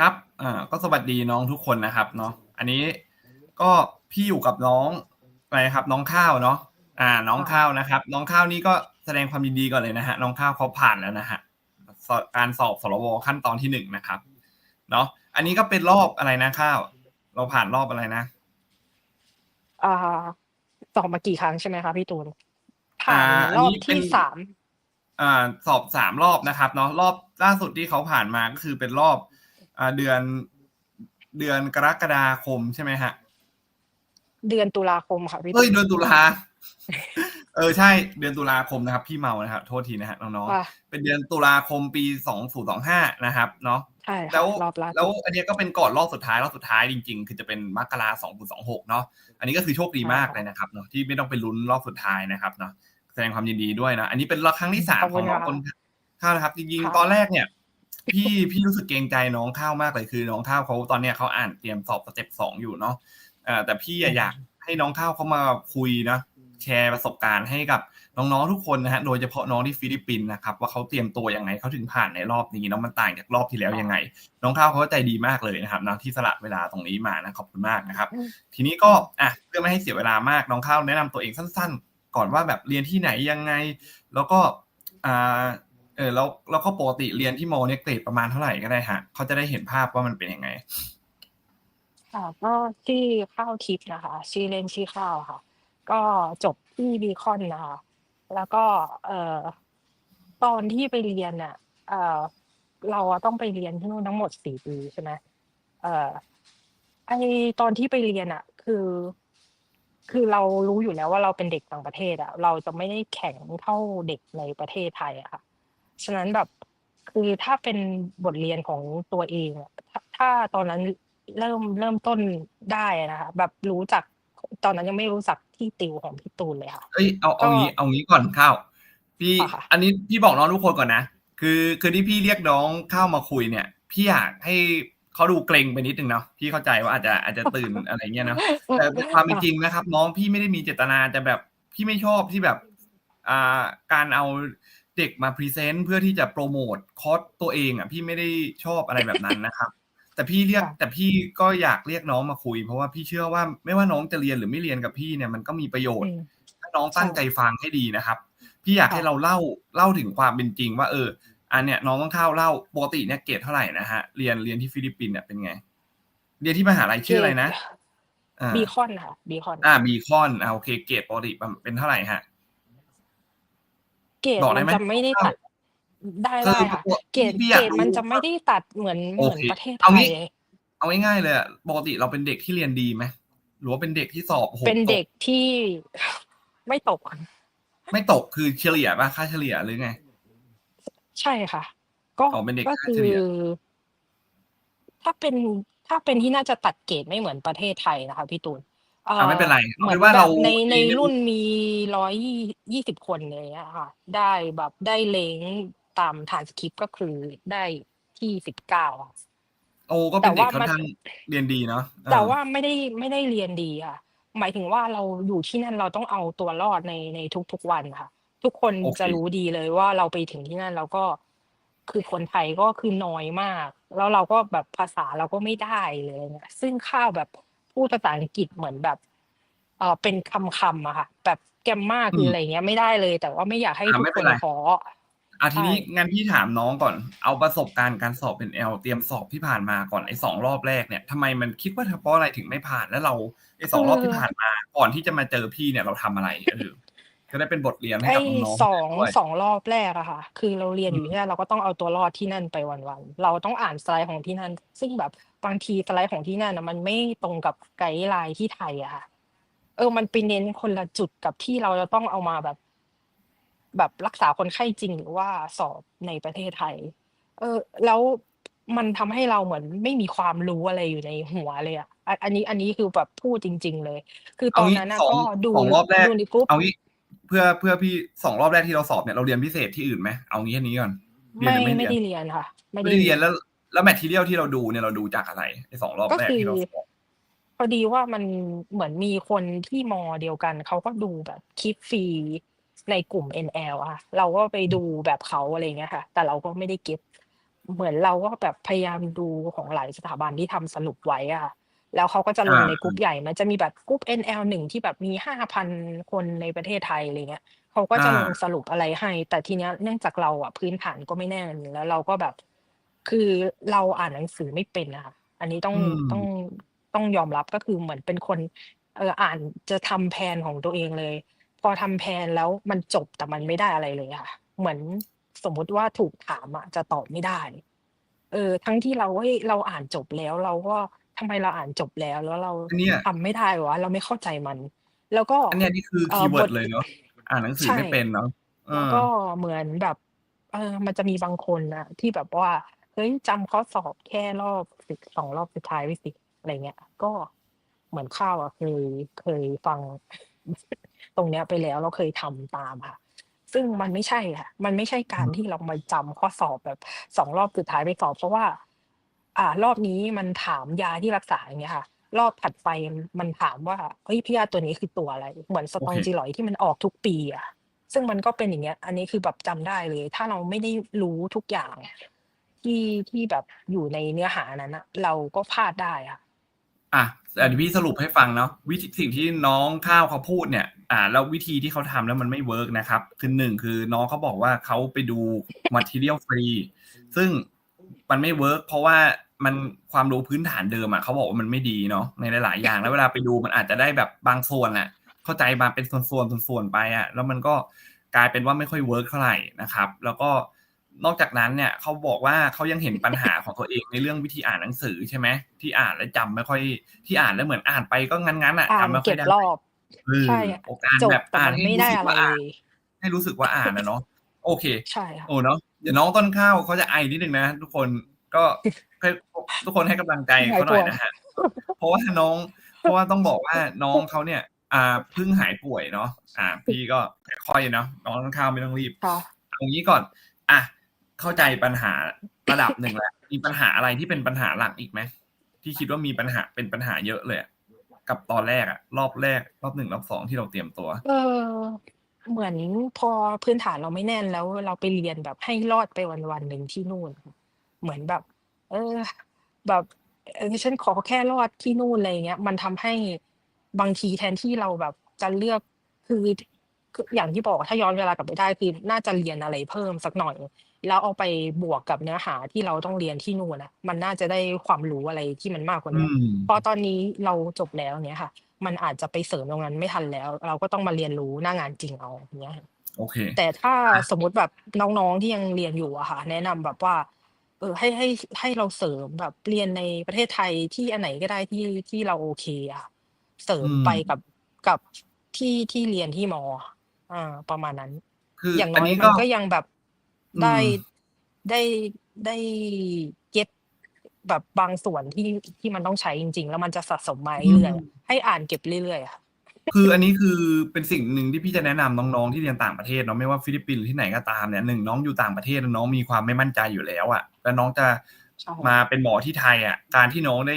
ครับอ่าก็สวัสดีน้องทุกคนนะครับเนาะอันนี้ก็พี่อยู่กับน้องอะไรครับ น้องข้าวเนาะอ่า น้องข้าวนะครับ น้องข้าวนี่ก็แสดงความยินดีก่อนเลยนะฮะน้องข้าวเขาผ่านแล้วนะฮะสอบการสอบสรวขั้นตอนที่หนึ่งนะครับ เนาะอันนี้ก็เป็นรอบอะไรนะข้าว เราผ่านรอบอะไรนะอ่าสอบมากี่ครั้งใช่ไหมคะพี่ตูนผ่าอ่านอันรอบนี้เป็นที่สามอ่าสอบสามรอบนะครับ เนาะรอบล่าสุดที่เขาผ่านมาก็คือเป็นรอบอ่า เดือนเดือนกรกฎาคมใช่ไหมฮะ เดือนตุลาคมค่ะพี่ตูเฮ้ยนเดือนตุลาเออใช่เดือนตุลาคมนะครับ พี่เมานะครับโทษทีนะฮะน้องว่าๆเป็นเดือนตุลาคมปีสองศูนย์สองห้านะครับเนาะใช่ค่ะแล้วรอบล่าสุดแล้วอันเนี้ยก็เป็นก่อนรอบสุดท้ายรอบสุดท้ายจริง ๆ คือจะเป็นมกราสองสองหกเนาะอันนี้ก็คือโชคดีมากเลยนะครับเนาะที่ไม่ต้องไปลุ้นรอบสุดท้ายนะครับเนาะแสดงความยินดีด้วยนะ อันนี้เป็นรอบครั้งที่สามของน้องคนข้าวนะครับ จริงๆตอนแรกเนี่ย พี่พี่รู้สึกเกรงใจน้องข้าวมากเลยคือ น้องข้าวเขาตอนเนี้ยเขาอ่านเตรียมสอบสเต็ปสองอยู่เนาะเอ่อแต่พี่อะอยากให้น้องข้าวเขามาคุยนะแชร์ประสบการณ์ให้กับน้องๆทุกคนนะฮะโดยเฉพาะน้องที่ฟิลิปปินส์นะครับว่าเขาเตรียมตัวยังไงเขาถึงผ่านในรอบนี้เนาะมันต่างจากรอบที่แล้วยังไง น้องข้าวเขาก็ใจดีมากเลยนะครับนะที่สละเวลาตรงนี้มานะขอบคุณมากนะครับอืมทีนี้ก็อะเพื่อไม่ให้เสียเวลามากน้องข้าวแนะนำตัวเองสั้น ๆ ก่อนว่าแบบเรียนที่ไหนยังไง แล้วก็อ่า เออแล้วแล้วก็ปกติเรียนที่มอเนี่ยเกรดประมาณเท่าไหร่ก็ได้ฮะเขาจะได้เห็นภาพว่ามันเป็นยังไง ค่ะก็ชื่อข้าทิพย์นะคะชื่อเล่นชื่อข้าวค่ะ ก็จบที่บีคอนนะคะแล้วก็เอ่อตอนที่ไปเรียนน่ะเอ่อเราต้องไปเรียนที่นู่นทั้งหมดสี่ปีใช่ไหมเอ่อไอตอนที่ไปเรียนอะคือ คือเรารู้อยู่แล้วว่าเราเป็นเด็กต่างประเทศอะเราจะไม่ได้แข็งเท่าเด็กในประเทศไทยอะค่ะ ฉะนั้นแบบคือถ้าเป็นบทเรียนของตัวเองอะถ้าถ้าตอนนั้นเริ่มเริ่มต้นได้นะคะแบบรู้จักตอนนั้นยังไม่รู้จักที่ติวของพี่ตูนเลยค่ะ เอ้ยเอาเอาก็ งี้เอางี้ก่อนข้าวพี่ค่ะ อันนี้พี่บอกน้องทุกคนก่อนนะ คือคือที่พี่เรียกน้องเข้ามาคุยเนี่ย พี่อยากให้เขาดูเกรงไปนิดนึงเนาะพี่เข้าใจว่าอาจจะอาจจะตื่น อะไรเงี้ยเนาะแต่ในความเป็นจริงนะครับ น้องพี่ไม่ได้มีเจตนาจะแบบพี่ไม่ชอบที่แบบอ่าการเอา เด็กมาพรีเซนต์เพื่อที่จะโปรโมทคอร์สตัวเองอะพี่ไม่ได้ชอบอะไรแบบนั้นนะครับ แต่พี่เรียกค่ะแต่พี่ก็อยากเรียกน้องมาคุย เพราะว่าพี่เชื่อว่าไม่ว่าน้องจะเรียนหรือไม่เรียนกับพี่เนี่ยมันก็มีประโยชน์อืมถ้าน้องตั้งใจฟังให้ดีนะครับ พี่อยากค่ะให้เราเล่าเล่าถึงความเป็นจริง ว่าเอออันเนี้ยน้องต้องเข้าเล่าปกติเนี่ยเกรดเท่าไหร่นะฮะเรียนเรียนที่ฟิลิปปินส์เนี่ยเป็นไง เรียนที่มหาลัยชื่ออะไรนะอ่าบีคอนค่ะบีคอนอ่าบีคอนอ่าโอเคเกรดปกติเป็นเท่าไหร่ฮะ เกรดบอกได้มันไหม จะไม่ได้ตัดได้คืได้อค่ะตัวเกรดพี่อเกยารกดรู้มันจะไม่ได้ตัดเหมือนเหโอมือนเคประเทศไทเอางี้ ย เอาง่ายๆเลยอะปกติเราเป็นเด็กที่เรียนดีไหมหรือว่าเป็นเด็กที่สอบโอ้โหเป็นเด็ตกที่ ไม่ตกไม่ตกคือเฉลี่ยป่ะค่าเฉลี่ยหรือไง ใช่ค่ะ ก็อ๋อเป็นเด็กก็ค่าคืเฉอลี่ยถ้าเป็นถ้าเป็นที่น่าจะตัดเกรดไม่เหมือนประเทศไทยนะคะพี่ตูนเอ่อ่าไม่เป็นไรเหมือนเอาเป็นว่าแบเราบในในเรียนรุ่นมีร้อยยี่สิบคนอะไรอย่างเงี้ยค่ะ ได้แบบได้เลงตามฐานสคริปต์ก็คือได้ที่สิบเก้าโอ้ก็เป็นเด็กแต่ว่าค่อนมันข้างเรียนดีเนาะเออแต่ว่าไม่ได้ไม่ได้เรียนดีค่ะ หมายถึงว่าเราอยู่ที่นั่นเราต้องเอาตัวรอดในในทุกๆวันค่ะ ทุกคนโอเคจะรู้ดีเลยว่าเราไปถึงที่นั่นเราก็คือคนไทยก็คือน้อยมาก แล้วเราก็แบบภาษาเราก็ไม่ได้เลยเนี่ยซึ่งข้าวแบบ พูดภาษาอังกฤษเหมือนแบบเออเป็นคำคำอะค่ะ แบบแกมมาคืออะไรเงี้ยไม่ได้เลย แต่ว่าไม่อยากให้อ่าทุกไม่คเป็นนไรท้ออะทีนี้ใช่งั้นพี่ถามน้องก่อน เอาประสบการณ์การสอบเป็น L เตรียมสอบที่ผ่านมาก่อนไอ้สองรอบแรกเนี่ยทำไมมันคิดว่าเพราะอะไรถึงไม่ผ่านแล้วเราไอ้สองรอบที่ผ่านมา ก่อนที่จะมาเจอพี่เนี่ยเราทำอะไรเออก็ได้เป็นบทเรียนให้ไอ้กับน้องๆสองด้วยสองรอบแรกอะค่ะ คือเราเรียนอยู่อืมที่นั่นเราก็ต้องเอาตัวรอดที่นั่นไปวันๆเราต้องอ่านสไลด์ของที่นั่น ซึ่งแบบ บางทีสไลด์ของที่นั่นนะมันไม่ตรงกับไกด์ไลน์ที่ไทยอะค่ะ เออ มันไปเน้นคนละจุดกับที่เราจะต้องเอามาแบบ แบบรักษาคนไข้จริงหรือว่าสอบในประเทศไทย เออ แล้วมันทำให้เราเหมือนไม่มีความรู้อะไรอยู่ในหัวเลยอะอันอันนี้อันนี้คือแบบพูดจริง ๆ เลย คือตเอาอนงี้นั้นนะสองก็ดูสองรอบแรก ดูในกรุ๊ปเอางี้เพื่อเพื่อพี่สองรอบแรกที่เราสอบเนี่ยเราเรียนพิเศษที่อื่นไหมเอางี้อันนี้ก่อนเรียนไม่หรือไม่ไม่เรียนได้เรียนค่ะ ไม่ไม่ได้ได้เรียนแล้ว แล้วแมททีเรียลที่เราดูเนี่ยเราดูจากอะไรไอ้สองรอบก็แรกคือที่เราสอบพอดีว่ามันเหมือนมีคนที่มอเดียวกัน เขาก็ดูแบบคลิปฟรีในกลุ่ม NL อะค่ะเราก็ไปดูแบบเขาอะไรเงี้ยค่ะ แต่เราก็ไม่ได้เก็ตเหมือนเราก็แบบพยายามดูของหลายสถาบันที่ทำสรุปไว้อะแล้วเขาก็จะลงอาในกรุ๊ปใหญ่มันจะมีแบบกรุ๊ป NL1 ที่แบบมี5,000คนในประเทศไทยอะไรเงี้ยเขาก็อาจะลงสรุปอะไรให้ แต่ทีเนี้ยเนื่องจากเราอะพื้นฐานก็ไม่แน่นแล้วเราก็แบบ คือเราอ่านหนังสือไม่เป็นอะค่ะ อันนี้ต้อง อืต้องมต้องยอมรับ ก็คือเหมือนเป็นคน เอ่อ อ่าน จะทำ แพลน ของตัวเองเลย พอทำ แพลน แล้วมันจบ แต่มันไม่ได้อะไรเลยค่ะ เหมือนสมมุติว่า ถูกถามอะจะตอบไม่ได้ เออ ทั้งที่เรา เฮ้ย เราอ่านจบแล้ว เราก็ ทำไมเราอ่านจบแล้ว แล้วเราอันเนี้ย ทำไม่ได้วะ เราไม่เข้าใจมัน แล้วก็ อันเนี้ยนี่คือเอ่คีอ ย์เวิบร์ดท เลยเนาะ อ่านหนังสืใชอ่ไม่เป็นเนาะ เอแล้วอ ก็เหมือนแบบ เออ มันจะมีบางคนน่ะที่แบบว่าเฮ้ยจำข้อสอบแค่รอบสิบ2รอบสุดท้ายไว้สิอะไรเงี้ย ก็เหมือนข้าวอะเคยเคยฟัง ตรงเนี้ยไปแล้วแล้วเคยทำตามค่ะ ซึ่งมันไม่ใช่ค่ะ มันไม่ใช่กาอืรอฮึที่เรามาจำข้อสอบแบบ2รอบสุดท้ายไปสอบ เพราะว่า อ่ารอบนี้มันถามยาที่รักษาอย่างเงี้ยค่ะ รอบถัดไปมันถามว่าเฮ้ยพยาธิตัวนี้คือตัวอะไร?เหมือนโอเค Strongyloid ที่มันออกทุกปีอะซึ่งมันก็เป็นอย่างเงี้ย อันนี้คือแบบจำได้เลย ถ้าเราไม่ได้รู้ทุกอย่าง ที่ที่แบบอยู่ในเนื้อหานั้นนะเราก็พลาดได้ค่ะอะแต่พี่สรุปให้ฟังเนาะวิธีสิ่งที่น้องข้าวเขาพูดเนี่ย อ่า แล้ววิธีที่เขาทำแล้วมันไม่เวิร์กนะครับคือ1คือน้องเขาบอกว่าเขาไปดู Material ฟรีซึ่งมันไม่เวิร์กเพราะว่ามันความรู้พื้นฐานเดิมอะเขาบอกว่ามันไม่ดีเนาะในหลาย ๆ อย่างแล้วเวลาไปดูมันอาจจะได้แบบบางส่วนอะเข้าใจมาเป็นส่วนๆส่วนๆไปอะแล้วมันก็กลายเป็นว่าไม่ค่อยเวิร์กเท่าไหร่นะครับ แล้วก็ นอกจากนั้นเนี่ยเขาบอกว่าเขายังเห็นปัญหาของตัวเองในเรื่องวิธีอ่านหนังสือใช่ไหมที่อ่านแล้วจำไม่ค่อยที่อ่านแล้วเหมือนอ่านไปก็งั้นๆอะอ่าจำนไม่ค่เกอย็บได้รอบเออใช่อะอกอ่านจบแบบแต่อ่ามันนให้ไม่รู้ได้สึกอะไรว่าเลอ่านยให้รู้สึกว่าอ่านอะเนาะโอเคใช่ค่ะโอ้เนาะเดี๋ยวน้องต้นข้าวเขาจะไอนิดหนึ่งนะทุกคนก็ให้ทุกคนให้กำลังใจหายเขาหปน่อวยดนะครับเพราะว่าน้อง เพราะว่าต้องบอกว่าน้องเขาเนี่ย อ่าเพิ่งหายป่วยเนาะอ่า พี่ก็ค่อยๆเนาะน้องต้นข้าวไม่ต้องรีบค่ะเอางี้ก่อนอะ เข้าใจปัญหาระดับหนึ่งแล้วมีปัญหาอะไรที่เป็นปัญหาหลักอีกไหม?ที่คิดว่ามีปัญหาเป็นปัญหาเยอะเลยกับตอนแรกอะรอบแรก รอบ1รอบ2ที่เราเตรียมตัว เออ เหมือนพอพื้นฐานเราไม่แน่นแล้วเราไปเรียนแบบให้รอดไปวันๆหนึ่งที่นู่นเหมือนแบบ เออ แบบเออฉันขอแค่รอดที่นู่นอะไรเงี้ย มันทำให้บางทีแทนที่เราแบบจะเลือกคือคืออย่างที่บอกถ้าย้อนเวลากลับไปได้คือน่าจะเรียนอะไรเพิ่มสักหน่อย แล้วเอาไปบวกกับเนื้อหาที่เราต้องเรียนที่นู่นน่ะมันน่าจะได้ความรู้อะไรที่มันมากกว่าอืนั้นมเพราะตอนนี้เราจบแล้วอย่างเงี้ยค่ะ มันอาจจะไปเสริมตรงนั้นไม่ทันแล้ว เราก็ต้องมาเรียนรู้หน้างานจริงเอาอย่างเงี้ยค่ะ โอเค แต่ถ้าอะสมมุติแบบน้องๆที่ยังเรียนอยู่อะค่ะ แนะนำแบบว่า เออให้ให้ให้เราเสริมแบบเรียนในประเทศไทยที่อันไหนก็ได้ที่ที่เราโอเคอะค่ะเสริอืมไปมกับกับที่ที่เรียนที่มออาประมาณนั้น คืออย่างอัน้นอยนี้มัก็นก็ยังแบบอื ได้มได้ได้เก็ตแบบบางส่วนที่ที่มันต้องใช้จริง ๆ แล้วมันจะสะสมมาอืเรื่อยๆอะมให้อ่านเก็บเรื่อยๆอะค่ะ คืออันนี้คือเป็นสิ่งหนึ่งที่พี่จะแนะนำน้องๆที่เรียนต่างประเทศเนาะไม่ว่าฟิลิปปินส์หรือที่ไหนก็ตามเนี่ย1น้องอยู่ต่างประเทศแล้วน้องมีความไม่มั่นใจอยู่แล้วอะแล้วน้องจะใช่มาเป็นหมอที่ไทยอะการที่น้องได้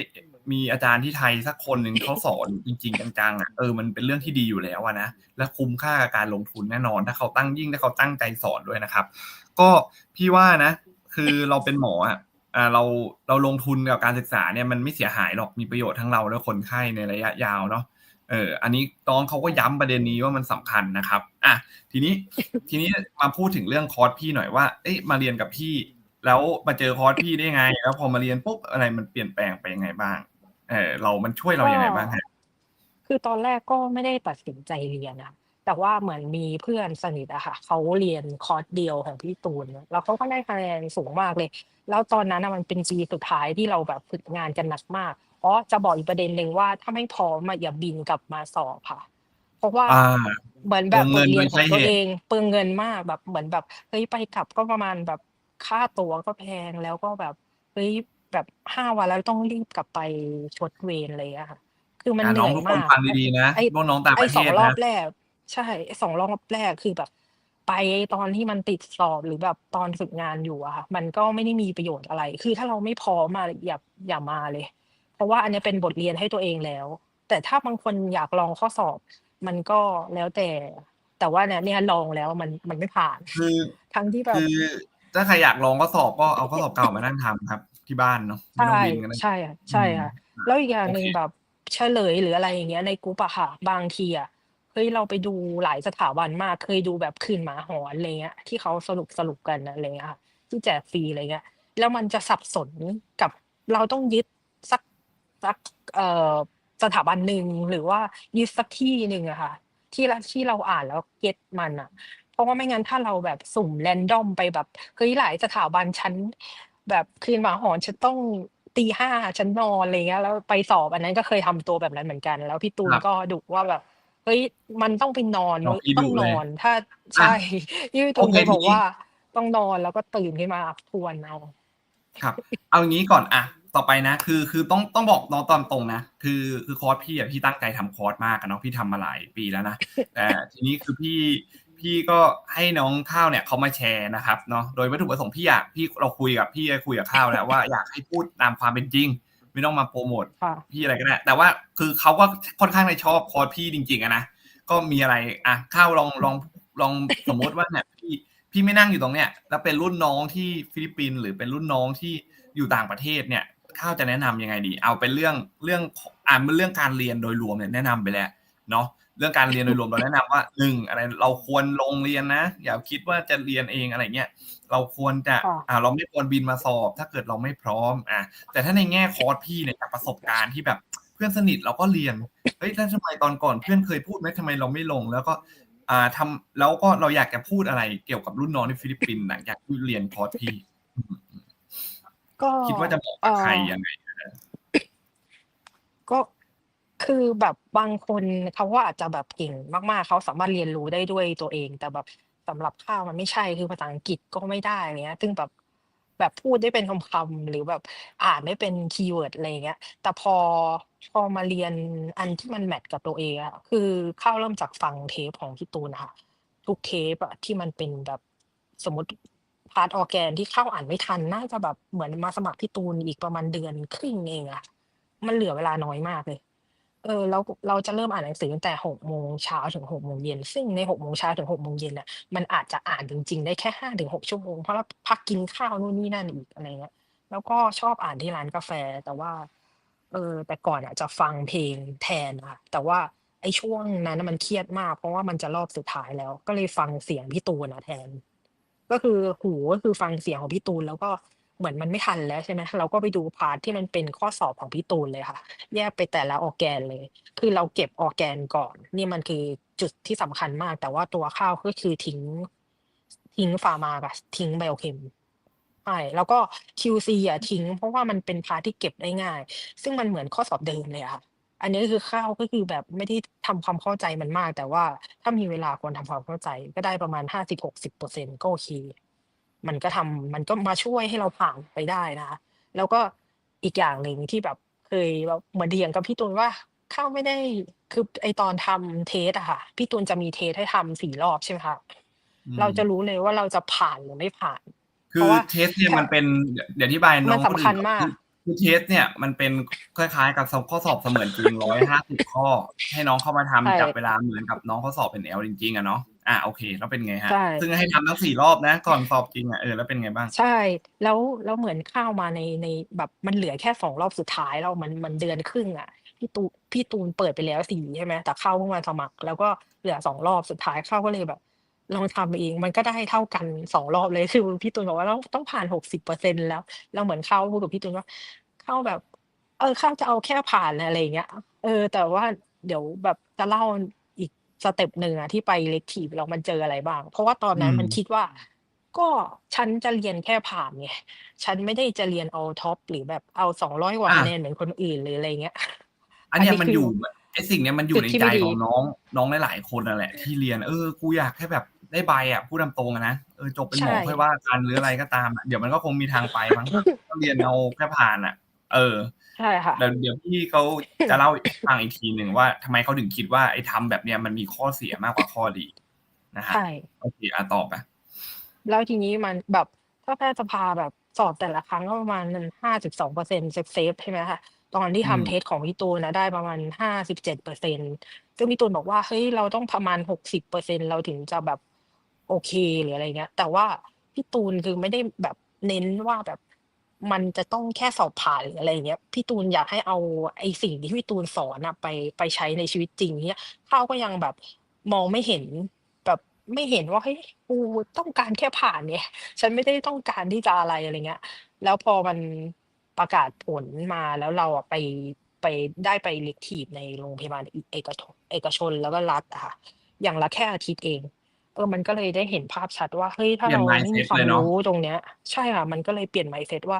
มีอาจารย์ที่ไทยสักคนหนึ่งเขาสอนจริง ๆ จังๆอะเออมันเป็นเรื่องที่ดีอยู่แล้วอะนะและคุ้มค่ากับการลงทุนแน่นอน ถ้าเขาตั้งยิ่งถ้าเขาตั้งใจสอนด้วยนะครับ ก็พี่ว่านะ คือเราเป็นหมออะอ่าเราเราลงทุนกับการศึกษาเนี่ยมันไม่เสียหายหรอกมีประโยชน์ทั้งเราและคนไข้ในระยะยาวเนาะเอออันนี้น้องเขาก็ย้ำประเด็นนี้ว่ามันสำคัญนะครับอะทีนี้ทีนี้มาพูดถึงเรื่องคอร์สพี่หน่อยว่าเอ๊ะมาเรียนกับพี่ แล้วมาเจอคอร์สพี่ได้ยังไง?แล้วพอมาเรียนปุ๊บอะไรมันเปลี่ยนแปลงไปยังไงบ้าง?เออเรามันช่วยเราก็ยังไงบ้างครับ?คือตอนแรกก็ไม่ได้ตัดสินใจเรียนอะ แต่ว่าเหมือนมีเพื่อนสนิทอะค่ะเขาเรียนคอร์สเดียวของพี่ตูน แล้วเขาก็ได้คะแนนสูงมากเลย แล้วตอนนั้นน่ะมันเป็นปีสุดท้ายที่เราแบบฝึกงานกันหนักมากอ๋อจะบอกอีกประเด็นหนึ่งว่าถ้าไม่พร้อมอะอย่าบินกลับมาสอบค่ะ เพราะว่าอาเหมือนเปแบลือบงบเงิทนเรีโดยนยขใชอง้ตัวเหเอตุงเปลืองเงินมากแบบเหมือนแบบเฮ้ยไปกลับก็ประมาณแบบค่าตั๋วก็แพงแล้วก็แบบเฮ้ยแบบ5วันแล้วต้องรีบกลับไปชดเวรอะไรอย่างเงี้ยค่ะ คือมันอ่าเหน้นื่องอยทุกคมานกฟังดีๆนะไอ้พวกน้องต่างไอ้ประเท2ศรอนะ บแรก ใช่ไอ้2รอบแรกคือแบบ ไปตอนที่มันติดสอบหรือแบบตอนฝึกงานอยู่อะค่ะมันก็ไม่ได้มีประโยชน์อะไร คือถ้าเราไม่พร้อมอะอย่าอย่ามาเลย เพราะว่าอันเนี้ยเป็นบทเรียนให้ตัวเองแล้ว แต่ถ้าบางคนอยากลองข้อสอบ มันก็แล้วแต่ แต่ว่าเนี่ยเนี่ยลองแล้วมันมันไม่ผ่าน คือทั้งที่แบคืบอถ้าใครอยากลองข้อสอบก็เอาข้อสอบเก่ามานั่งทำครับ ที่บ้านเนาะไม่ต้องใช่บินกันนะ ใช่ค่ะใช่ค่ะแล้วอีกอย่างหนึ่งโอเค แบบเฉลยหรืออะไรอย่างเงี้ยในกรุ๊ปอะค่ะ บางทีอะ เฮ้ย เราไปดูหลายสถาบันมาก เคยดูแบบคืนหมาหอนอะไรเงี้ย ที่เขาสรุปสรุปกันอะไรเงี้ยค่ะ ที่แจกฟรีอะไรเงี้ย แล้วมันจะสับสนกับเราต้องยึดสักสักเอ่อสถาบันหนึ่งหรือว่ายึดสักที่หนึ่งอะค่ะ ที่เราที่เราอ่านแล้วเก็ตมันอะเพราะว่าไม่งั้นถ้าเราแบบสุ่มแรนดอมไปแบบเฮ้ยหลายสถาบันฉันแบบคืนหมาหอนฉันต้องตีห้าฉันนอนอะไรเงี้ยแล้วไปสอบอันนั้นก็เคยทำตัวแบบนั้นเหมือนกัน แล้วพี่ตูนรับ ก็ดุว่าแบบ เฮ้ย มันต้องไปนอนน้องพี่ต้องดุเลยนอนถ้า ใช่ที่พี่ตูนโอเค เคยบอกทีนี้ ว่าต้องนอนแล้วก็ตื่นขึ้นมาทวนเอา ครับ เอางี้ก่อนอะต่อไปนะ คือ คือต้อง ต้องบอกน้องตามตรงนะ คือ คือคอร์สพี่อะพี่ตั้งใจทำคอร์สมากกันเนาะ พี่ทำมาหลายปีแล้วนะ แต่ทีนี้คือพี่ พี่ก็ให้น้องข้าวเนี่ยเขามาแชร์นะครับเนาะ โดยวัตถุประสงค์พี่อยาก พี่เราคุยกับพี่คุยกับข้าวแล้วว่าอยากให้พูดตามความเป็นจริง ไม่ต้องมาโปรโมทค่ะพี่อะไรก็ได้แต่ว่าคือเขาก็ค่อนข้างในชอบคอร์สพี่จริง ๆอะนะก็มีอะไรอะข้าวลองลองลองสมมติว่าเนี่ยพี่พี่ไม่นั่งอยู่ตรงเนี้ยแล้วเป็นรุ่นน้องที่ฟิลิปปินส์หรือเป็นรุ่นน้องที่อยู่ต่างประเทศเนี่ยข้าวจะแนะนำยังไงดี เอาเป็นเรื่องเรื่องอ่านเป็นเรื่องการเรียนโดยรวมเนี่ยแนะนำไปแล้วเนาะ เรื่องการเรียนโดยรวมเราแนะนำว่าหนึ่งอะไรเราควรลงเรียนนะ อย่าคิดว่าจะเรียนเองอะไรเงี้ยเราควรจะค่ะอ่าเราไม่ควรบินมาสอบ ถ้าเกิดเราไม่พร้อมอะแต่ถ้าในแง่คอร์สพี่เนี่ยจากประสบการณ์ที่แบบเพื่อนสนิทเราก็เรียนเฮ้ยแล้วทำไมตอนก่อนเพื่อนเคยพูดไหมทำไมเราไม่ลงแล้วก็อ่าทำแล้วก็เราอยากจะพูดอะไรเกี่ยวกับรุ่นน้องที่ฟิลิปปินส์หลังจากที่เรียนคอร์สพี่ก็คิดว่าจะบอกกับใครยังไง ก็ คือแบบบางคนเขาก็อาจจะแบบเก่งมาก ๆ เขาสามารถเรียนรู้ได้ด้วยตัวเอง แต่แบบสำหรับข้าวมันไม่ใช่ คือภาษาอังกฤษก็ไม่ได้เงี้ย ซึ่งแบบ แบบพูดได้เป็นคำ ๆ หรือแบบอ่านได้เป็นคีย์เวิร์ด อะไรเงี้ย แต่พอ พอมาเรียนอันที่มันแมทกับตัวเองอะ คือข้าวเริ่มจากฟังเทปของพี่ตูนนะคะทุกเทปอะที่มันเป็นแบบ สมมติ พาร์ทออร์แกนที่เข้าอ่านไม่ทัน น่าจะแบบเหมือนมาสมัครพี่ตูนอีกประมาณเดือนครึ่งเองอะ มันเหลือเวลาน้อยมากเลย เออ แล้ว เราจะเริ่มอ่านหนังสือตั้งแต่หกโมงเช้าถึงหกโมงเย็น ซึ่งในหกโมงเช้าถึงหกโมงเย็นน่ะ มันอาจจะอ่านจริง ๆ ได้แค่ห้าถึงหกชั่วโมง เพราะเราพักกินข้าวนู่นนี่นั่นอีก อะไรเงี้ย แล้วก็ชอบอ่านที่ร้านกาแฟ แต่ว่า เออ แต่ก่อนอะจะฟังเพลงแทนค่ะ แต่ว่าไอ้ช่วงนั้นน่ะมันเครียดมาก เพราะว่ามันจะรอบสุดท้ายแล้ว ก็เลยฟังเสียงพี่ตูนอะแทน ก็คือ หู ก็คือฟังเสียงของพี่ตูน แล้วก็ เหมือนมันไม่ทันแล้ว ใช่ไหม เราก็ไปดูพาร์ทที่มันเป็นข้อสอบของพี่ตูนเลยค่ะ แยกไปแต่ละออร์แกนเลย คือเราเก็บออร์แกนก่อน นี่มันคือจุดที่สำคัญมาก แต่ว่าตัวข้าวก็คือทิ้ง ทิ้งฟาร์มากับทิ้งไบโอเคมใช่แล้วก็ QC อะทิ้ง เพราะว่ามันเป็นพาร์ทที่เก็บได้ง่าย ซึ่งมันเหมือนข้อสอบเดิมเลยอะค่ะ อันนี้คือข้าวก็คือแบบไม่ได้ทำความเข้าใจมันมาก แต่ว่าถ้ามีเวลาควรทำความเข้าใจก็ได้ประมาณห้าสิบหกสิบเปอร์เซ็นต์ก็โอเค มันก็ทำมันก็มาช่วยให้เราผ่านไปได้นะคะแล้วก็อีกอย่างหนึ่งที่แบบเคยแบบเหมือนเถียงกับพี่ตูนว่าข้าวไม่ได้คือไอตอนทำเทสอะค่ะ พี่ตูนจะมีเทสให้ทำสี่รอบใช่ไหมคะอืมเราจะรู้เลยว่าเราจะผ่านหรือไม่ผ่าน คืเพอราะว่าเทสเนี่ยแค่มันเป็นเดี๋ยวอธิบายน้องมันสำคัญนอื่นมากคือคือเทสเนี่ยมันเป็นคล้ายๆกับข้อสอบเสมือนจริงร้อยห้าสิบข้อ ให้น้องเข้ามาทำใช่จับเวลาเหมือนกับน้องเขาสอบเป็นเอลจริงๆอะเนาะ อะโอเค แล้วเป็นไงฮะใช่ซึ่งให้ทำทั้งสี่รอบนะ ก่อนสอบจริงอะเออแล้วเป็นไงบ้าง ใช่ แล้วแล้วเหมือนเข้าวมาในในแบบมันเหลือแค่สองรอบสุดท้ายแล้วมันมันเดือนครึ่งอะพี่ตูพี่ตูนเปิดไปแล้วสี่ใช่ไหมแต่เข้าเพิ่งมาสมัคร แล้วก็เหลือสองรอบสุดท้ายเข้าก็เลยแบบ ลองทำเองมันก็ได้เท่ากันสองรอบเลยคือพี่ตูนบอกว่าเราต้องผ่านหกสิบเปอร์เซ็นแล้วเราเหมือนเข้าพูดกับพี่ตูนว่า เข้าแบบ เออเข้าจะเอาแค่ผ่านอะไรอย่างเงี้ย เออ แต่ว่าเดี๋ยวแบบจะเล่าอีก สเต็ปหนึ่งอะที่ไปเล็กทีฟเรามันเจออะไรบ้าง เพราะว่าตอนนั้นอืม มันคิดว่า ก็ฉันจะเรียนแค่ผ่านไงฉันไม่ได้จะเรียนเอาท็อปหรือแบบเอาสองร้อยกว่าอะ คะแนนเหมือนคนอื่นหรืออะไรเงี้ย อันเนี้ยอันนี้มันคืออยู่ไอสิ่งเนี้ยมันอยู่จุดในที่ใจไม่ดี ของน้องน้องหลายๆคนนั่นแหละที่เรียนเออกูอยากให้แบบได้ใบอะพูดตามตรงอะนะเออจบเป็นหมอใช่ ค่อยว่ากันหรืออะไรก็ตามอะเดี๋ยวมันก็คงมีทางไปมั้ง ก็เรียนเอาแค่ผ่านอะ เออ ใช่ค่ะเดี๋ยวเดี๋ยวพี่เขาจะเล่าให้ฟังอีกทีหนึ่งว่าทำไมเขาถึงคิดว่าไอ้ทำแบบเนี้ยมันมีข้อเสียมากกว่าข้อดีนะฮะใช่โอเคอะตอบไปแล้วทีนี้มันแบบถ้าแพทย์สภาแบบสอบแต่ละครั้งก็ประมาณห้าสิบสองเปอร์เซ็นเซฟเซฟใช่ไหมคะตอนที่ทำเทสของพี่ตูนนะได้ประมาณห้าสิบเจ็ดเปอร์เซ็นซึ่งพี่ตูนบอกว่าเฮ้ยเราต้องประมาณหกสิบเปอร์เซ็นเราถึงจะแบบโอเคหรืออะไรเงี้ย แต่ว่าพี่ตูนคือไม่ได้แบบเน้นว่าแบบ มันจะต้องแค่สอบผ่านหรืออะไรเงี้ยพี่ตูนอยากให้เอาไอ้สิ่งที่พี่ตูนสอนอะไปไปใช้ในชีวิตจริงเนี้ยข้าวก็ยังแบบมองไม่เห็นแบบไม่เห็นว่าเฮ้ยกูต้องการแค่ผ่านเนี่ย ฉันไม่ได้ต้องการที่จะอะไรอะไรเงี้ย แล้วพอมันประกาศผลมาแล้วเราอะไปไปได้ไปเล็กทีฟในโรงพยาบาลเอกชนเอกชนแล้วก็รัฐอะค่ะอย่างละแค่อาทิตย์เอง เออ มันก็เลยได้เห็นภาพชัดว่า เฮ้ย ถ้าเปลี่ยเรานไม่มี mindset ควาเลมยเนาะรู้ตรงเนี้ย ใช่ค่ะ มันก็เลยเปลี่ยน mindset ว่า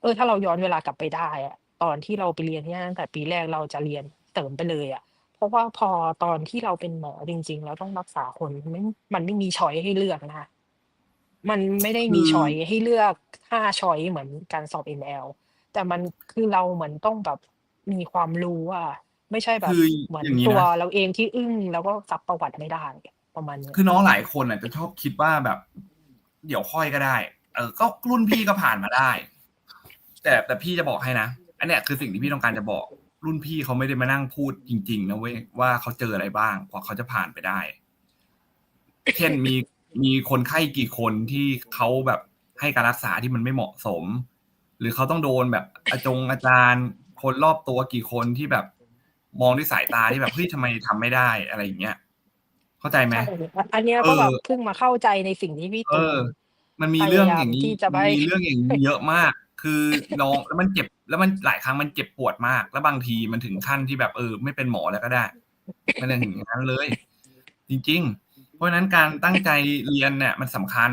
เออ ถ้าเราย้อนเวลากลับไปได้อะ ตอนที่เราไปเรียนที่นั่นตั้งแต่ปีแรก เราจะเรียนเสริมไปเลยอะ เพราะว่าพอตอนที่เราเป็นหมอจริง ๆ แล้วต้องรักษาคนไม่ มันไม่มีช้อยให้เลือกนะคะ มันไม่ได้คืมี อช้อยให้เลือกห้าช้อยเหมือนการสอบ ML แต่มัน คือเราเหมือนต้องแบบมีความรู้อะ ไม่ใช่แบคืบอเหมือนอย่างงี้ตัวนะเราเองที่อึ้ง แล้วก็ซับประวัติไม่ได้ ประมาณนี้คือน้องหลายคนอะจะชอบคิดว่าแบบ เดี๋ยวค่อยก็ได้ เออ ก็รุ่นพี่ก็ผ่านมาได้ แต่แต่พี่จะบอกให้นะอันเนี้ยคือสิ่งที่พี่ต้องการจะบอก รุ่นพี่เขาไม่ได้มานั่งพูดจริง ๆ นะเว้ยว่าเขาเจออะไรบ้างกว่าเขาจะผ่านไปได้ เช่นมีมีคนไข้กี่คนที่เขาแบบให้การรักษาที่มันไม่เหมาะสม หรือเขาต้องโดนแบบอาจงอาจารย์ คนรอบตัวกี่คนที่แบบมองด้วยสายตาที่แบบเฮ้ยทำไมทำไม่ได้อะไรอย่างเงี้ย เข้าใจไหม ใช่อันเนี้ยเอก็แบบอเพิ่งมาเข้าใจในสิ่งที่พี่เอตูอนมันมีพเรื่องยายาอมย่างนี้ที่จะไปมีเรื่องอย่างนี้เยอะมาก คือน้องแล้วมันเจ็บแล้วมันหลายครั้งมันเจ็บปวดมาก แล้วบางทีมันถึงขั้นที่แบบเออ ไม่เป็นหมอแล้วก็ได้ มันถึงอย่างนั้นเลย จริง ๆ เพราะฉะนั้นการตั้งใจเรียนเนี่ย มันสำคัญ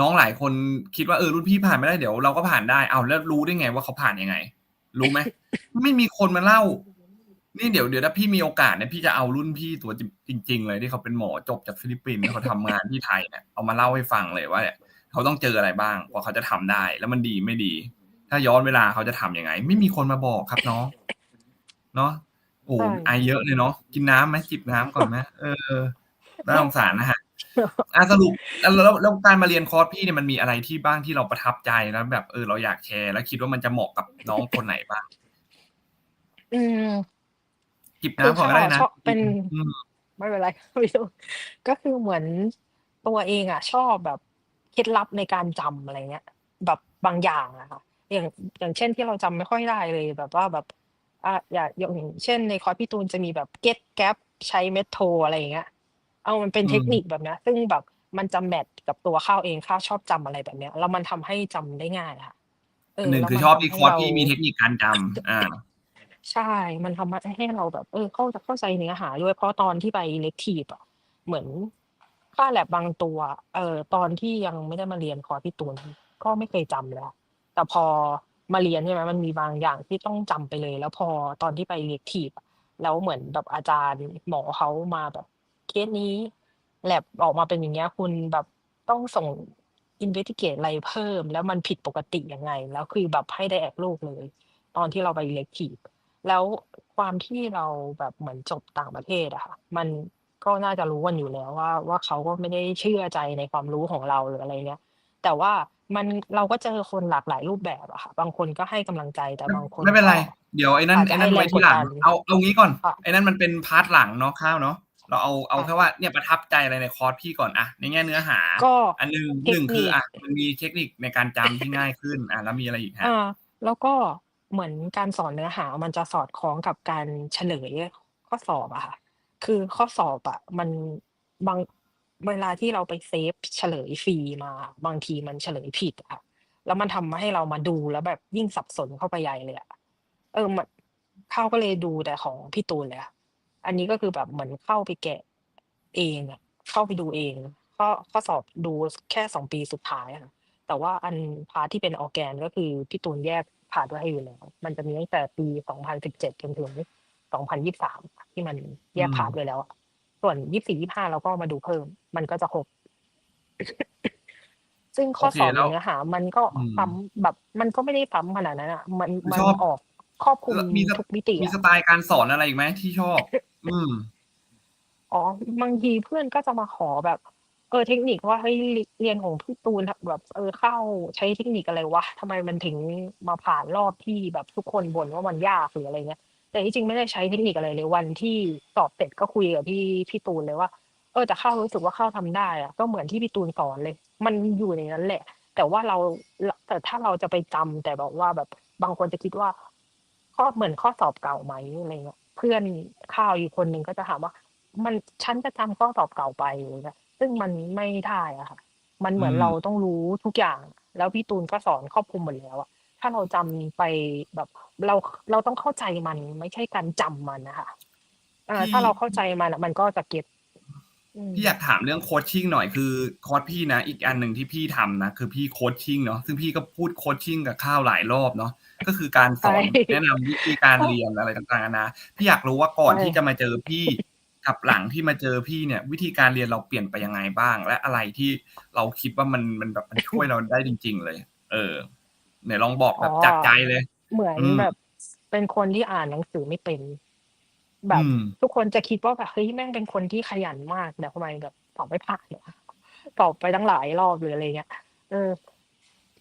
น้องหลายคนคิดว่าเออรุ่นพี่ผ่านไม่ได้เดี๋ยวเราก็ผ่านได้เอาแล้วรู้ได้ไงว่าเขาผ่านยังไง รู้ไหมไม่มีคนมาเล่า นี่เดี๋ยวเดี๋ยวถ้าพี่มีโอกาสเนี่ยพี่จะเอารุ่นพี่ตัวจริง ๆ เลยที่เขาเป็นหมอจบจากฟิลิปปินส์แล้วเขาทำงานที่ไทยเนี่ยเอามาเล่าให้ฟังเลยว่าเนี่ยเขาต้องเจออะไรบ้างกว่าเขาจะทำได้ แล้วมันดีไม่ดี ถ้าย้อนเวลาเขาจะทำยังไง ไม่มีคนมาบอกครับน้องเนาะโอ้ใช่ไอเยอะเลยเนาะกินน้ำไหมจิบน้ำก่อนไหมเออน่าสงสารนะฮะอะสรุปแล้วแล้วแล้วการมาเรียนคอร์สพี่เนี่ยมันมีอะไรที่บ้างที่เราประทับใจแล้วแบบเออเราอยากแชร์แล้วคิดว่ามันจะเหมาะกับน้องคนไหนบ้าง อืม จิบคือน้ำก่อนก็ได้นะชอบเป็นอืมไม่เป็นไรไม่รู้ก็คือเหมือนตัวเองอะ ชอบแบบเคล็ดลับในการจำอะไรเงี้ย แบบบางอย่างอะค่ะอย่างอย่างเช่นที่เราจำไม่ค่อยได้เลย แบบว่าแบบอะอย่าอย่างเช่นในคอร์สพี่ตูนจะมีแบบ get gap ใช้เมโทรอะไรอย่างเงี้ย เอามันเป็นอืมเทคนิคแบบเนี้ยซึ่งแบบมันจะแมทกับตัวข้าวเองข้าวชอบจำอะไรแบบเนี้ยแล้วมันทำให้จำได้ง่ายค่ะเออหนึ่งแล้วคือมันชอบทำที่ให้คอร์สเราพี่มีเทคนิคการจำอ่า ใช่ มันทำให้เราแบบ เออ เข้าเข้าใจเนื้อหาด้วย เพราะตอนที่ไปเล็กทีฟอะเหมือนค่าแลบบางตัว เออตอนที่ยังไม่ได้มาเรียนคอร์สพี่ตูนก็ไม่เคยจำเลยอะแต่พอมาเรียนใช่ไหมมันมีบางอย่างที่ต้องจำไปเลย แล้วพอตอนที่ไปเล็กทีฟอะแล้วเหมือนแบบอาจารย์หมอเขามาแบบเคสนี้แลบออกมาเป็นอย่างเงี้ย คุณแบบต้องส่งอินเวสติเกตอะไรเพิ่ม แล้วมันผิดปกติยังไง แล้วคือแบบให้ได้แอกโลกเลย ตอนที่เราไปเล็กทีฟ แล้วความที่เราแบบเหมือนจบต่างประเทศอะค่ะ มันก็น่าจะรู้กันอยู่แล้วว่า ว่าเขาก็ไม่ได้เชื่อใจในความรู้ของเราหรืออะไรเงี้ย แต่ว่ามันเราก็เจอคนหลากหลายรูปแบบอะค่ะ บางคนก็ให้กำลังใจแต่บางคนไม่เป็นไร ก็เดี๋ยวไอ้นั่นอาจจะไอ้นั่นให้แรไว้งที่หลังกดดันเอาเอางี้ก่อน ค่ะไอ้นั่นมันเป็นพาร์ทหลังเนาะข้าวเนาะเราเอาเอาค่ะ แค่ว่าเนี่ยประทับใจอะไรในคอร์สพี่ก่อนอะในแง่เนื้อหา ก็อันหนึ่งเทหคนึ่งนิคือคอะมันมีเทคนิคในการจำที่ง่ายขึ้นอะแล้วมีอะไรอีกฮะ อ่าแล้วก็ เหมือนการสอนเนื้อหามันจะสอดคล้องกับการเฉลยข้อสอบอะค่ะ คือข้อสอบอะมันบางเวลาที่เราไปเซฟเฉลยฟรีมา บางทีมันเฉลยผิดอะแล้วมันทำให้เรามาดูแล้วแบบยิ่งสับสนเข้าไปใหญ่เลยอะเออมันเข้าก็เลยดูแต่ของพี่ตูนเลยอะอันนี้ก็คือแบบเหมือนเข้าไปแกะเองอะเข้าไปดูเองข้อข้อสอบดูแค่สองปีสุดท้ายอะค่ะแต่ว่าอันพาร์ทที่เป็นออร์แกนก็คือพี่ตูนแยก พาร์ทไว้ให้อยู่แล้ว มันจะมีตั้งแต่ปี 2017 จนถึง 2023 ที่มันแยกอืมพาร์ทไว้แล้วอะส่วน 24 25 เราก็มาดูเพิ่ม มันก็จะครบ ซึ่งข้อโอเคสอบแล้วเนื้อหา มันก็อืมซ้ำแบบมันก็ไม่ได้ซ้ำขนาดนั้นอะมันมันชอบออกครอบคลุมแล้วมีสทุกมิติมีอะสไตล์การสอนอะไรอีกไหมที่ชอบ อืมอ๋อบางทีเพื่อนก็จะมาขอแบบ เออ เทคนิคว่าเฮ้ยเรียนของพี่ตูนแบบ เออเข้าใช้เทคนิคอะไรวะทำไมมันถึงมาผ่านรอบที่แบบทุกคนบ่นว่ามันยากหรืออะไรเงี้ย แต่ที่จริงไม่ได้ใช้เทคนิคอะไรเลยวันที่สอบเสร็จก็คุยกับพี่พี่ตูนเลยว่า เออแต่เข้ารู้สึกว่าเข้าทำได้อะก็เหมือนที่พี่ตูนสอนเลย มันอยู่ในนั้นแหละ แต่ว่าเราแต่ถ้าเราจะไปจำแต่แบบว่าแบบบางคนจะคิดว่า ข้อเหมือนข้อสอบเก่าไหมอะไรเงี้ยเพื่อนข้าวอีกคนหนึ่งก็จะถามว่า"มันฉันจะจำข้อสอบเก่าไป"อะไรเงี้ย ซึ่งมันไม่ได้อะค่ะ มันอืเหมือนเรามต้องรู้ทุกอย่าง แล้วพี่ตูนก็สอนครอบคลุมหมดแล้วอะถ้าเราจำไปแบบเราเราต้องเข้าใจมันไม่ใช่การจำมันน่ะค่ะเอพอี่ ถ้าเราเข้าใจมันอะมันก็จะเก็ตอืม พี่อยากถามเรื่อง coaching หน่อยคือคอร์สพี่นะ อีกอันหนึ่งที่พี่ทำนะ คือพี่ coaching เนาะซึ่งพี่ก็พูด coaching กับข้าวหลายรอบเนาะก็คือการสใช่อนแนะนำวิธีการเรียนอะไรต่างๆนานาพี่อยากรู้ว่าก่อนใช่ ที่จะมาเจอพี่ กับหลังที่มาเจอพี่เนี่ย วิธีการเรียนเราเปลี่ยนไปยังไงบ้าง?และอะไรที่เราคิดว่ามันมันแบบมันช่วยเราได้จริง ๆ เลย?เออไหนลองบอกอ๋แบอบจากใจเลย เหมือนอืมแบบเป็นคนที่อ่านหนังสือไม่เป็น แบอืบมทุกคนจะคิดว่าแบบเฮ้ยแม่งเป็นคนที่ขยันมากแต่ทำไมแบบสอบไม่ผ่านวะสอบไปตั้งหลายรอบหรืออะไรเงี้ยเออ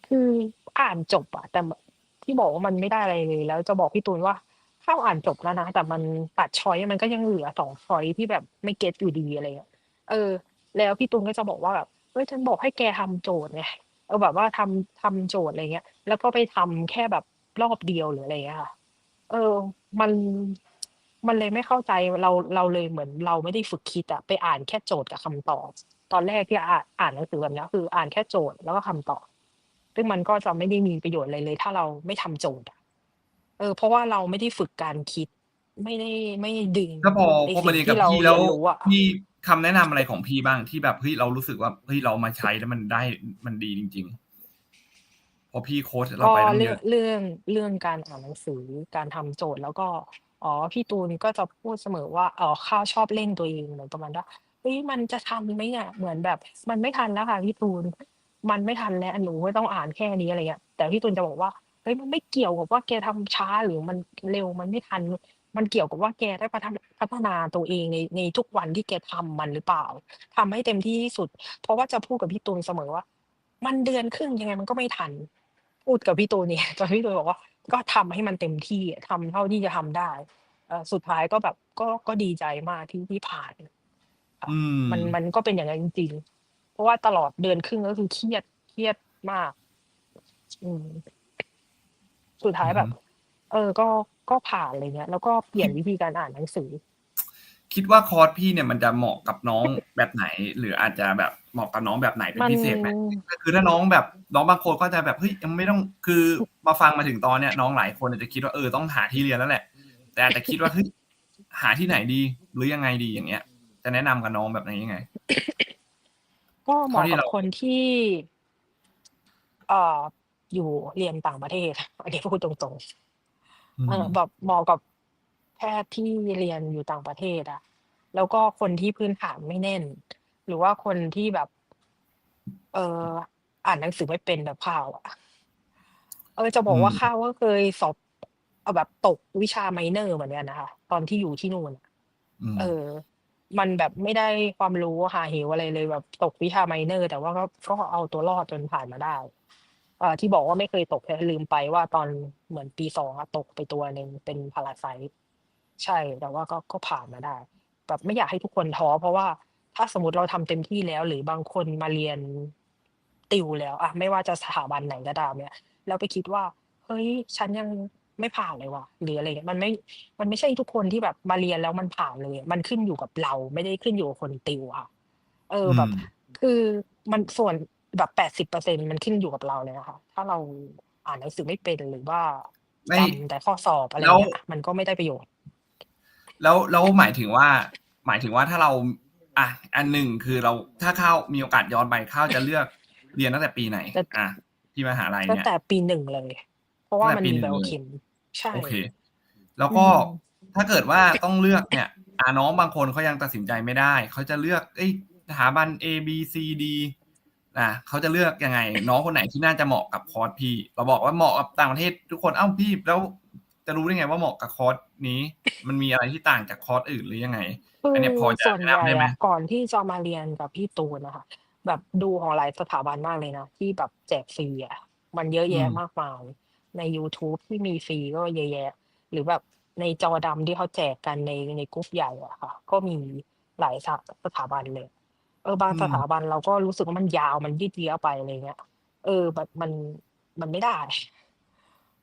คืออ่านจบอะแต่มที่บอกว่ามันไม่ได้อะไรเลย แล้วจะบอกพี่ตูนว่า ข้าวอ่านจบแล้วนะ แต่มันตัดชอยมันก็ยังเหลือ2ชอยที่แบบไม่เก็ตอยู่ดีอะไรเงี้ยเออ แล้วพี่ตูนก็จะบอกว่าแบบ"เฮ้ยฉันบอกให้แกทำโจทย์ไง"เออแบบว่าทำทำโจทย์อะไรเงี้ย แล้วก็ไปทำแค่แบบรอบเดียวหรืออะไรเงี้ยค่ะ เออ มันมันเลยไม่เข้าใจเราเราเลยเหมือนเราไม่ได้ฝึกคิดอะไปอ่านแค่โจทย์กับคำตอบ ตอนแรกที่อ่านอ่านหนังสือแบบนี้คืออ่านแค่โจทย์แล้วก็คำตอบ ซึ่งมันก็จะไม่ได้มีประโยชน์อะไรเลย ถ้าเราไม่ทำโจทย์อะ เออ เพราะว่าเราไม่ได้ฝึกการคิด ไม่ได้ไม่ได้ดึงแล้วพอในพอสิ่มางเรียนที่กับเราพี่เรแลี้ยวนรู้อะมีคำแนะนำอะไรของพี่บ้างที่แบบเฮ้ยเรารู้สึกว่าเฮ้ยเรามาใช้แล้วมันได้มันดีจริงๆเพราะพี่โคชเราก็ไปตั้งเรืเย่องอะเรื่องเรื่องการอ่านหนังสือการทำโจทย์แล้วก็อ๋อพี่ตูนก็จะพูดเสมอว่าอ๋อข้าวชอบเร่งตัวเองเหมือนประมาณว่า"เฮ้ยมันจะทันไหมเนี่ย?"เหมือนแบบ มันไม่ทันแล้วค่ะพี่ตูน มันไม่ทันแล้วหนูไม่ต้องอ่านแค่นี้อะไรเงี้ยแต่พี่ตูนจะบอกว่า" เฮ้ยมันไม่เกี่ยวกับว่าแกทำช้าหรือมันเร็วมันไม่ทัน มันเกี่ยวกับว่าแกได้พัฒนาพัฒนาตัวเองในในทุกวันที่แกทำมันหรือเปล่าทำให้เต็มที่ที่สุด"เพราะว่าจะพูดกับพี่ตูนเสมอว่า"มันเดือนครึ่งยังไงมันก็ไม่ทัน"พูดกับพี่ตูนอย่างเงี้ยจนพี่ตูนบอกว่า"ก็ทำให้มันเต็มที่อะทำเท่าที่จะทำได้"เออสุดท้ายก็แบบก็ก็ดีใจมากที่ที่ผ่านค่ะอืมันมมันก็เป็นอย่างงั้นจริงๆ เพราะว่าตลอดเดือนครึ่งก็คือเครียดเครียดมาก อืม สุดท้าอืยอแบฮึบเออ ก็ก็ผ่านอะไรเงี้ย แล้วก็เปลี่คยินดวิธีการอ่านหนังสือ คิดว่าคอร์สพี่เนี่ยมันจะเหมาะกับน้องแบบไหน?หรืออาจจะแบบเหมาะกับน้องแบบไหนเป็นมันพิเศษไหม?ก็คือถ้าน้องแบบน้องบางคนก็จะแบบเฮ้ยยังไม่ต้องคือมาฟังมาถึงตอนเนี้ยน้องหลายคนอาจจะคิดว่าเออต้องหาที่เรียนแล้วแหละ แต่อาจจะคิดว่าเฮ้ยหาที่ไหนดี หรือยังไงดี?อย่างเงี้ย จะแนะนำกับน้องแบบไหนยังไง?ก็เหเท่ามาะที่กับเราคนที่เอ่อ อยู่เรียนต่างประเทศ อันนี้พูดตรงอืๆเออมแบบเหมาะกับแพทย์ที่เรียนอยู่ต่างประเทศอะแล้วก็คนที่พื้นฐานไม่แน่น หรือว่าคนที่แบบ เอ่ออ่านหนังสือไม่เป็นแบบข้าวอะเออจะบอือกว่ามข้าวก็เคยสอบเอ่อแบบตกวิชา minor เหมือนกันนะคะตอนที่อยู่ที่นู่นอืมเออ มันแบบไม่ได้ความรู้หาเหวอะไรเลยแบบตกวิชา minor แต่ว่าก็ก็เอาตัวรอดจนผ่านมาได้เอ่อที่บอกว่าไม่เคยตกแต่ลืมไปว่าตอนเหมือนปี2อะตกไปตัวหนึ่งเป็น Parasite ใช่ แต่ว่าก็ก็ผ่านมาได้แบบไม่อยากให้ทุกคนท้อเพราะว่าถ้าสมมุติเราทำเต็มที่แล้ว หรือบางคนมาเรียนติวแล้วอะไม่ว่าจะสถาบันไหนก็ตามเนี่ยแล้วไปคิดว่า"เฮ้ย ฉันยังไม่ผ่านเลยว่ะ"หรืออะไรเงี้ยมันไม่มันไม่ใช่ทุกคนที่แบบมาเรียนแล้วมันผ่านเลย มันขึ้นอยู่กับเรา ไม่ได้ขึ้นอยู่กับคนติวอะค่ะ เอออืแบบมคือมันส่วน แบบ80%มันขึ้นอยู่กับเราเลยนะคะ ถ้าเราอ่านหนังสือไม่เป็นหรือว่าไม่ จำแต่ข้อสอบอะไรแล้ว เงี้ยมันก็ไม่ได้ประโยชน์ แล้วแล้วหมายถึงว่า หมายถึงว่าถ้าเราอะอันหนึ่งคือเราถ้าข้าวมีโอกาสย้อนไปข้าวจะเลือกเรียนตั้งแต่ปีไหน?แต่อะที่มหาลัยตั้งเนี่ย แต่ปี1เลย เพราะตั้ว่างแต่มันปีมี1เลย Biochem ใช่ โอเค แล้วอืก็มถ้าเกิดว่าต้องเลือกเนี่ย อ่าน้องบางคนเขายังตัดสินใจไม่ได้ เขาจะเลือกเฮ้ยสถาบันเอบีซี ดีอ่าเขาจะเลือกยังไง?น้องคนไหนที่น่าจะเหมาะกับคอร์สพี่?เราบอกว่าเหมาะกับต่างประเทศทุกคนอ้าวพี่แล้วจะรู้ได้ไงว่าเหมาะกับคอร์สนี้?มันมีอะไรที่ต่างจากคอร์สอื่นหรือยังไง?คือันอเนี้ยพอจะส่วนแนะใหนำญ่ได้ไหม?อะก่อนที่จะมาเรียนกับพี่ตูนอะค่ะแบบดูของหลายสถาบันมากเลยนะที่แบบแจกฟรีอะมันเยอะอืแยะมมากมายในยูทูบที่มีฟรีก็เยอะแยะ หรือแบบในจอดำที่เขาแจกกันในในกรุ๊ปใหญ่อะค่ะ ก็มีหลายสาสถาบันเลย เออบางอืสม ถาบันเราก็รู้สึกว่ามันยาวมันยืดเยื้อไป อะไรเงี้ย เออ แบบมัน มันไม่ได้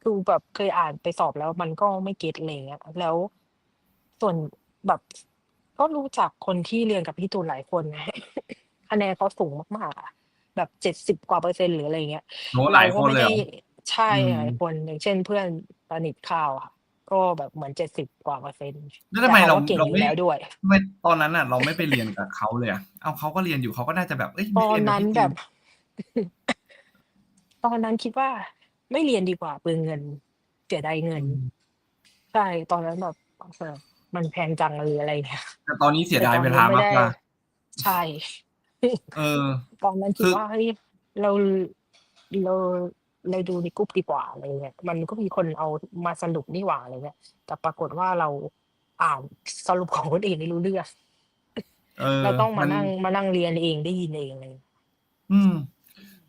คือแบบเคยอ่านไปสอบแล้วมันก็ไม่เก็ต อะไรเงี้ย แล้ว ส่วนแบบ ก็รู้จักคนที่เรียนกับพี่ตูนหลายคนคะแนนเขาสูงมาก ๆ อะ แบบเจ็ดสิบกว่าเปอร์เซ็นต์ หรืออะไรเงี้ย โอ้หเราลายก็คนไม่เลยได้เหรอ ใช่ อืหลายมคน อย่างเช่น เพื่อนสนิทข้าวอะ ก็แบบเหมือนเจ็ดสิบกว่าเปอร์เซ็นต์แล้วแต่ทำไมเขาเราก็เก่งเราอยู่ไม่ แล้วด้วย ทำไมตอนนั้นน่ะ เราไม่ไปเรียนกับเขาเลยอะเอาเขาก็เรียนอยู่เขาก็น่าจะแบบเอ้ยตไม่อนเรียนกับนั้นพี่แบติวบตอนนั้นคิดว่าไม่เรียนดีกว่าเปลืองเงินเสียดายเงิอืนมใช่ตอนนั้นแบบเออมันแพงจังเลยอะไรเงี้ยแต่ตอนนี้เสียแต่ดายตอนเวนี้ลาไม่มากได้กว่าใช่ เออ ตอนนั้นคิคืดอว่าเฮ้ยเราเรา เราดูในกลุ่มดีกว่าอะไรเงี้ยมันก็มีคนเอามาสรุปนี่หว่าอะไรเงี้ยแต่ปรากฏว่าเราอ่านสรุปของคนอื่นไม่รู้เรื่องเออเราต้องมัมานนั่งมานั่งเรียนเองได้ยินเองเลย อืม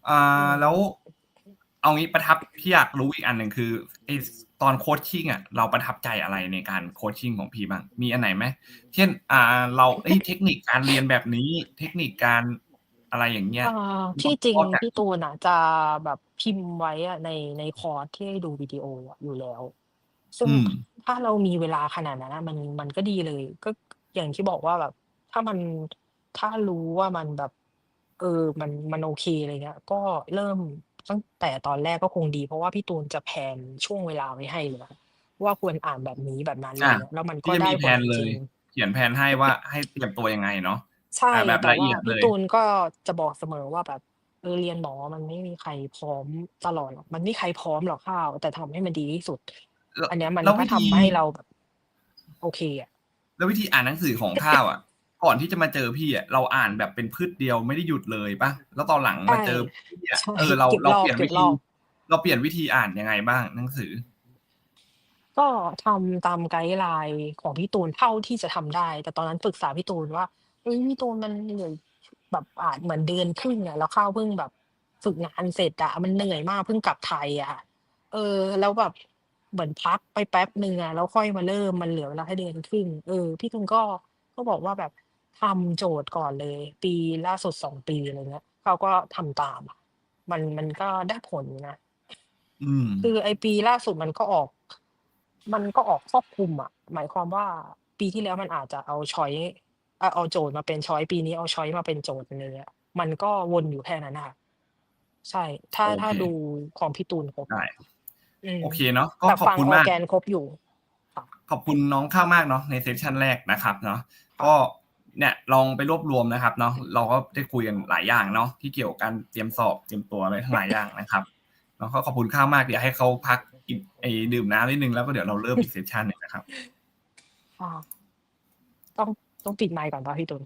อ่อืามแล้ว เอางี้ประทับพี่อยากรู้อีกอันหนึ่งคือไอตอนโคชชิ่งอะเราประทับใจอะไรในการโคชชิ่งของพี่บ้างมีอันไหนไหมเช่น อ่า เราเอ้ยเทคนิคการเรียนแบบนี้ เทคนิคการ อะไรอย่างเงี้ยอ่าเราที่จริงชอบจากพี่ตูนอะ จะแบบพิมพ์ไว้อะในในคอร์สที่ให้ดูวิดีโออะอยู่แล้ว ซึ่งอืม ถ้าเรามีเวลาขนาดนั้นอะมันมันก็ดีเลย ก็อย่างที่บอกว่าแบบ ถ้ามันถ้ารู้ว่ามันแบบ เออมันมันโอเคอะไรเงี้ยก็เริ่มตั้งแต่ตอนแรกก็คงดี เพราะว่าพี่ตูนจะแพลนช่วงเวลาไว้ให้เลยนะว่าควรอ่านแบบนี้แบบนั้นอะไรอะเงี้ยแล้วมันก็พี่จะได้มีผแผลนจเลริยงเขียนแผนให้ว่าให้เตรียมตัวยังไงเนาะๆ ใช่ อ่าแบบแต่ละว่าเอียดเลพี่ย ตูนก็จะบอกเสมอว่าแบบเออเรียนหมอมันไม่มีใครพร้อมตลอดหรอกมันไม่มีใครพร้อมหรอกข้าว แต่ทำให้มันดีที่สุด แล้วอันเนี้ยมันแล้วก็วิทำธี ให้เราแบบ โอเคอะ แล้ววิธีอ่านหนังสือของข้าวอะ ก่อนที่จะมาเจอพี่อะเราอ่านแบบเป็นพืชเดียวไม่ได้หยุดเลยปะแล้วตอนหลังใช่มาเจอพี่อะใช่เออเราเก็บเรารอบเปลี่ยนเก็วิบรธี อบ เราเปลี่ยนวิธีอ่านยังไงบ้าง หนังสือ ก็ทำตามไกด์ไลน์ของพี่ตูนเท่าที่จะทำได้ แต่ตอนนั้นปรึกษาพี่ตูนว่า เฮ้ยพี่ตูนมันเหนื่อยแบบอ่านเหมือนเดือนครึ่งอะแล้วข้าวเพิ่งแบบฝึกงานเสร็จอะมันเหนื่อยมากเพิ่งกลับไทยอะเออ แล้วแบบเหมือนพักไปแป๊บหนึ่งอะแล้วค่อยมาเริ่มมันเหลือเวลาแค่เดือนครึ่งเออ พี่ตูนก็ก็บอกว่าแบบทำโจทย์ก่อนเลย ปีล่าสุดสองปีอะไรเงี้ยเขาก็ทำตามอะมันมันก็ได้ผลนะ อืม คือไอปีล่าสุดมันก็ออก มันก็ออกครอบคลุมอะ หมายความว่าปีที่แล้วมันอาจจะเอาช้อย เอาเอาโจทย์มาเป็นช้อยปีนี้เอาช้อยมาเป็นโจทย์อะไรเงี้ยมันก็วนอยู่แค่นั้นนะคะใช่ ถ้าโอถ้าเคดูของพี่ตูนครบได้อืมโอเคเนาะก็แต่ขอบฟังคุณออมากร์แกนครบอยู่ค่ะขอบคุณน้องข้าวมากเนาะในเซสชันแรกนะครับเนาะค่ะก็เนี่ยลองไปรวบรวมนะครับเนาะเราก็ได้คุยกันหลายอย่างเนาะที่เกี่ยวกับการเตรียมสอบเตรียมตัวอะไรทั้งหลายอย่างนะครับแล้วก็ขอบคุณข้าวมากเดี๋ยวให้เขาพักกินไอ้ดื่มน้ำนิดนึงแล้วก็เดี๋ยวเราเริ่มอีกเซสชันหนึ่งนะครับค่ะต้อง ต้องปิดไมค์ก่อนป่ะพี่ตูน